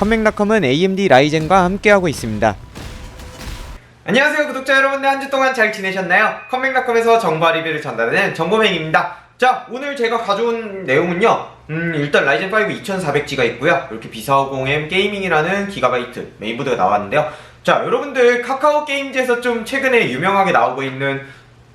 컴맹닷컴은 AMD 라이젠과 함께하고 있습니다. 안녕하세요 구독자 여러분들 한 주 동안 잘 지내셨나요? 컴맹닷컴에서 정보 리뷰를 전달하는 정보맹입니다 자 오늘 제가 가져온 내용은요 음 일단 라이젠 5 2400G가 있고요 이렇게 B450M 게이밍이라는 기가바이트 메인보드가 나왔는데요 자 여러분들 카카오 게임즈에서 좀 최근에 유명하게 나오고 있는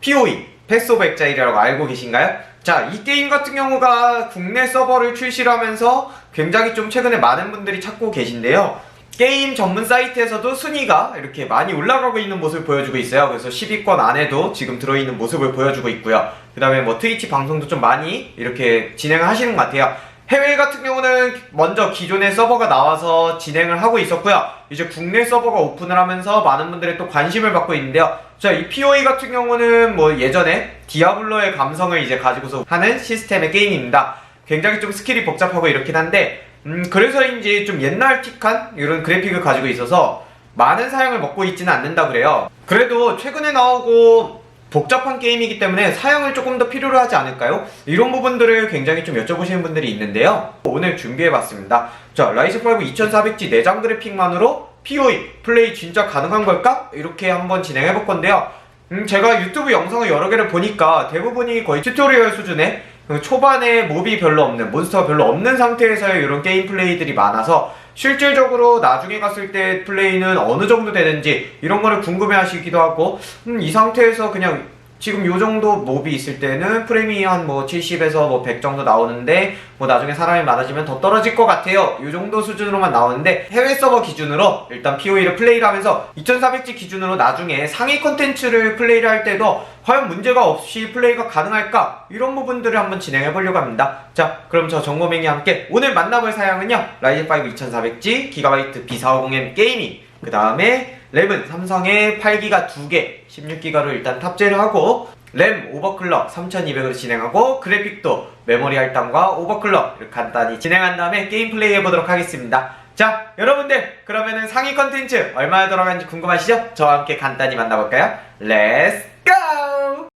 POE 패스 오브 엑자일이라고 알고 계신가요? 자, 이 게임 같은 경우가 국내 서버를 출시를 하면서 굉장히 좀 최근에 많은 분들이 찾고 계신데요. 게임 전문 사이트에서도 순위가 이렇게 많이 올라가고 있는 모습을 보여주고 있어요. 그래서 10위권 안에도 지금 들어있는 모습을 보여주고 있고요. 그 다음에 뭐 트위치 방송도 좀 많이 이렇게 진행을 하시는 것 같아요. 해외 같은 경우는 먼저 기존의 서버가 나와서 진행을 하고 있었고요. 이제 국내 서버가 오픈을 하면서 많은 분들의 또 관심을 받고 있는데요. 자, 이 POE 같은 경우는 뭐 예전에 디아블로의 감성을 이제 가지고서 하는 시스템의 게임입니다. 굉장히 좀 스킬이 복잡하고 이렇긴 한데, 음, 그래서인지 좀 옛날 틱한 이런 그래픽을 가지고 있어서 많은 사양을 먹고 있지는 않는다 그래요. 그래도 최근에 나오고 복잡한 게임이기 때문에 사양을 조금 더 필요로 하지 않을까요? 이런 부분들을 굉장히 좀 여쭤보시는 분들이 있는데요. 오늘 준비해봤습니다. 자, 라이즈5 2400G 내장 그래픽만으로 POE 플레이 진짜 가능한 걸까? 이렇게 한번 진행해볼 건데요. 음, 제가 유튜브 영상을 여러 개를 보니까 대부분이 거의 튜토리얼 수준의 그 초반에 몹이 별로 없는 몬스터가 별로 없는 상태에서의 이런 게임 플레이들이 많아서 실질적으로 나중에 갔을 때 플레이는 어느 정도 되는지 이런 거를 궁금해 하시기도 하고 음, 이 상태에서 그냥 지금 요 정도 몹이 있을 때는 한뭐 70에서 뭐 100 정도 나오는데 뭐 나중에 사람이 많아지면 더 떨어질 것 같아요. 요 정도 수준으로만 나오는데 해외 서버 기준으로 일단 POE를 플레이를 하면서 2400G 기준으로 나중에 상위 콘텐츠를 플레이를 할 때도 과연 문제가 없이 플레이가 가능할까? 이런 부분들을 한번 진행해 보려고 합니다. 자, 그럼 저 정보맹이 함께 오늘 만나볼 사양은요. 라이젠5 2400G 기가바이트 B450M 게이밍 그 다음에 램은 삼성의 8기가 2개, 16기가로 일단 탑재를 하고 램 오버클럭 3200으로 진행하고 그래픽도 메모리 할당과 오버클럭 이렇게 간단히 진행한 다음에 게임 플레이 해보도록 하겠습니다. 자, 여러분들 그러면은 상위 컨텐츠 얼마나 들어간지 궁금하시죠? 저와 함께 간단히 만나볼까요? 렛츠 고!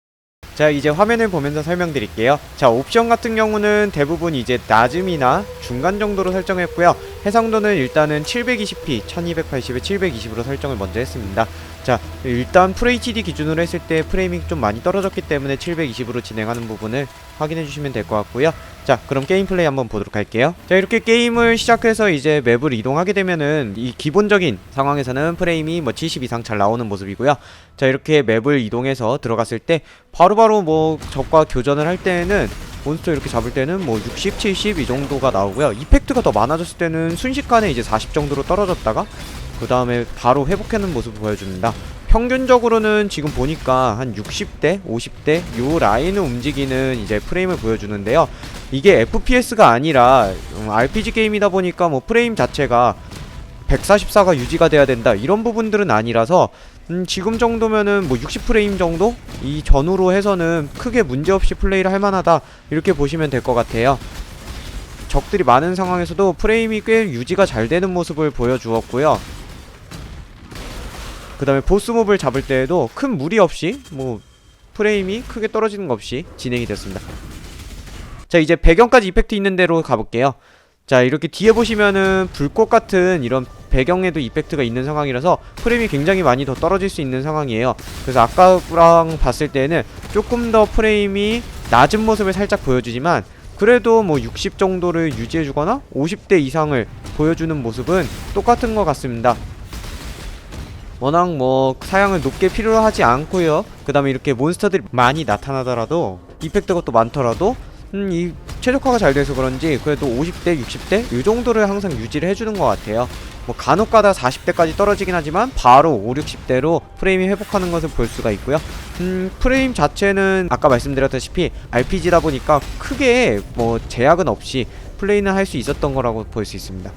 자 이제 화면을 보면서 설명드릴게요 자 옵션 같은 경우는 대부분 이제 낮음이나 중간 정도로 설정했고요 해상도는 일단은 720p 1280에 720으로 설정을 먼저 했습니다. 자 일단 FHD 기준으로 했을 때 프레임이 좀 많이 떨어졌기 때문에 720으로 진행하는 부분을 확인해 주시면 될 것 같고요. 자 그럼 게임 플레이 한번 보도록 할게요. 자 이렇게 게임을 시작해서 이제 맵을 이동하게 되면은 이 기본적인 상황에서는 프레임이 뭐 70 이상 잘 나오는 모습이고요. 자 이렇게 맵을 이동해서 들어갔을 때 바로바로 뭐 적과 교전을 할 때는 몬스터 이렇게 잡을 때는 뭐 60, 70 이 정도가 나오고요. 이펙트가 더 많아졌을 때는 순식간에 이제 40 정도로 떨어졌다가 그 다음에 바로 회복하는 모습을 보여줍니다. 평균적으로는 지금 보니까 한 60대, 50대 요 라인을 움직이는 이제 프레임을 보여주는데요. 이게 FPS가 아니라 음, RPG 게임이다 보니까 뭐 프레임 자체가 144가 유지가 돼야 된다 이런 부분들은 아니라서 음, 지금 정도면은 뭐 60프레임 정도 이 전후로 해서는 크게 문제없이 플레이를 할 만하다 이렇게 보시면 될 것 같아요. 적들이 많은 상황에서도 프레임이 꽤 유지가 잘 되는 모습을 보여주었고요. 그 다음에 보스몹을 잡을 때에도 큰 무리 없이 뭐 프레임이 크게 떨어지는 것 없이 진행이 됐습니다. 자 이제 배경까지 이펙트 있는 대로 가볼게요. 자 이렇게 뒤에 보시면은 불꽃 같은 이런 배경에도 이펙트가 있는 상황이라서 프레임이 굉장히 많이 더 떨어질 수 있는 상황이에요. 그래서 아까랑 봤을 때는 조금 더 프레임이 낮은 모습을 살짝 보여주지만 그래도 뭐 60 정도를 유지해주거나 50대 이상을 보여주는 모습은 똑같은 것 같습니다. 워낙 뭐 사양을 높게 필요로 하지 않고요. 그 다음에 이렇게 몬스터들이 많이 나타나더라도 이펙트가 또 많더라도 음, 이 최적화가 잘 돼서 그런지 그래도 50대, 60대 이 정도를 항상 유지를 해주는 것 같아요. 뭐 간혹가다 40대까지 떨어지긴 하지만 바로 5, 60대로 프레임이 회복하는 것을 볼 수가 있고요. 음, 프레임 자체는 아까 말씀드렸다시피 RPG다 보니까 크게 뭐 제약은 없이 플레이는 할 수 있었던 거라고 볼 수 있습니다.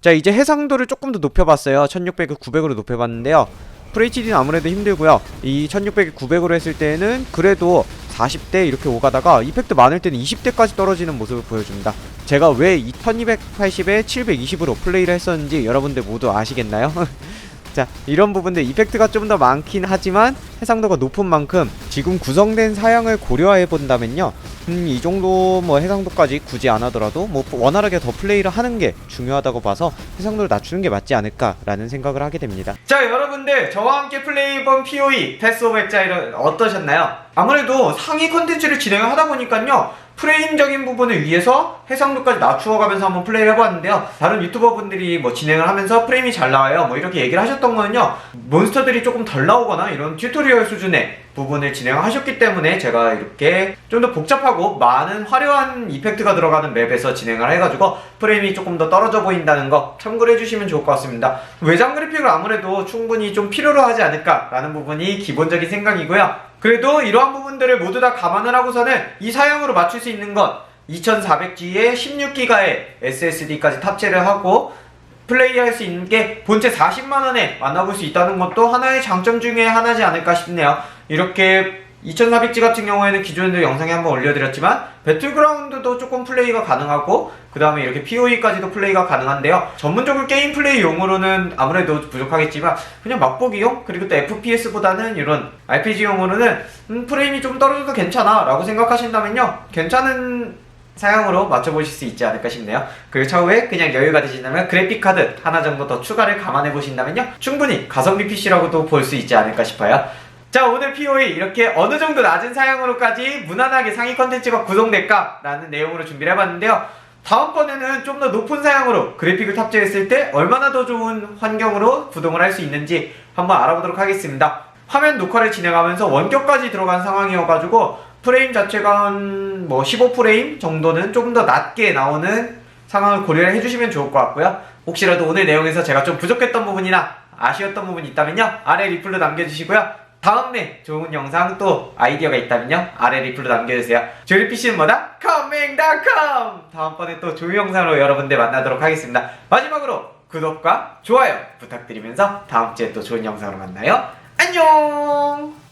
자 이제 해상도를 조금 더 높여봤어요. 1600을 900으로 높여봤는데요. FHD는 아무래도 힘들고요. 이 1600을 900으로 했을 때는 그래도 40대 이렇게 오가다가 이펙트 많을 때는 20대까지 떨어지는 모습을 보여줍니다. 제가 왜이 1280에 720으로 플레이를 했었는지 여러분들 모두 아시겠나요? 자 이런 부분들 이펙트가 좀 더 많긴 하지만 해상도가 높은 만큼 지금 구성된 사양을 고려해 본다면요 음, 이 정도 뭐 해상도까지 굳이 안 하더라도 뭐 원활하게 더 플레이를 하는 게 중요하다고 봐서 해상도를 낮추는 게 맞지 않을까라는 생각을 하게 됩니다. 자 여러분들 저와 함께 플레이해본 POE 패스 오브 엑자일은 어떠셨나요? 아무래도 상위 컨텐츠를 진행을 하다 보니까요 프레임적인 부분을 위해서 해상도까지 낮추어가면서 한번 플레이를 해봤는데요 다른 유튜버 분들이 뭐 진행을 하면서 프레임이 잘 나와요 뭐 이렇게 얘기를 하셨던 거는요 몬스터들이 조금 덜 나오거나 이런 튜토리얼 수준의 부분을 진행하셨기 때문에 제가 이렇게 좀 더 복잡하고 많은 화려한 이펙트가 들어가는 맵에서 진행을 해가지고 프레임이 조금 더 떨어져 보인다는 거 참고를 해주시면 좋을 것 같습니다. 외장 그래픽을 아무래도 충분히 좀 필요로 하지 않을까라는 부분이 기본적인 생각이고요. 그래도 이러한 부분들을 모두 다 감안을 하고서는 이 사양으로 맞출 수 있는 건 2400G에 16기가의 SSD까지 탑재를 하고 플레이할 수 있는 게 본체 40만원에 만나볼 수 있다는 것도 하나의 장점 중에 하나지 않을까 싶네요. 이렇게 2400G 같은 경우에는 기존에도 영상에 한번 올려드렸지만 배틀그라운드도 조금 플레이가 가능하고 그 다음에 이렇게 PoE까지도 플레이가 가능한데요. 전문적으로 게임 플레이용으로는 아무래도 부족하겠지만 그냥 맛보기용 그리고 또 FPS보다는 이런 RPG용으로는 음, 프레임이 좀 떨어져도 괜찮아 라고 생각하신다면요. 괜찮은 사양으로 맞춰보실 수 있지 않을까 싶네요. 그리고 차후에 그냥 여유가 되신다면 그래픽카드 하나 정도 더 추가를 감안해 보신다면요. 충분히 가성비 PC라고도 볼 수 있지 않을까 싶어요. 자 오늘 POE 이렇게 어느 정도 낮은 사양으로까지 무난하게 상위 컨텐츠가 구성될까? 라는 내용으로 준비를 해봤는데요. 다음번에는 좀 더 높은 사양으로 그래픽을 탑재했을 때 얼마나 더 좋은 환경으로 구동을 할 수 있는지 한번 알아보도록 하겠습니다. 화면 녹화를 진행하면서 원격까지 들어간 상황이어가지고 프레임 자체가 한 뭐 15프레임 정도는 조금 더 낮게 나오는 상황을 고려를 해주시면 좋을 것 같고요. 혹시라도 오늘 내용에서 제가 좀 부족했던 부분이나 아쉬웠던 부분이 있다면요. 아래 리플로 남겨주시고요. 다음에 좋은 영상 또 아이디어가 있다면요. 아래 리플로 남겨주세요. 조리 PC는 뭐다? coming.com 다음번에 또 좋은 영상으로 여러분들 만나도록 하겠습니다. 마지막으로 구독과 좋아요 부탁드리면서 다음 주에 또 좋은 영상으로 만나요. 안녕!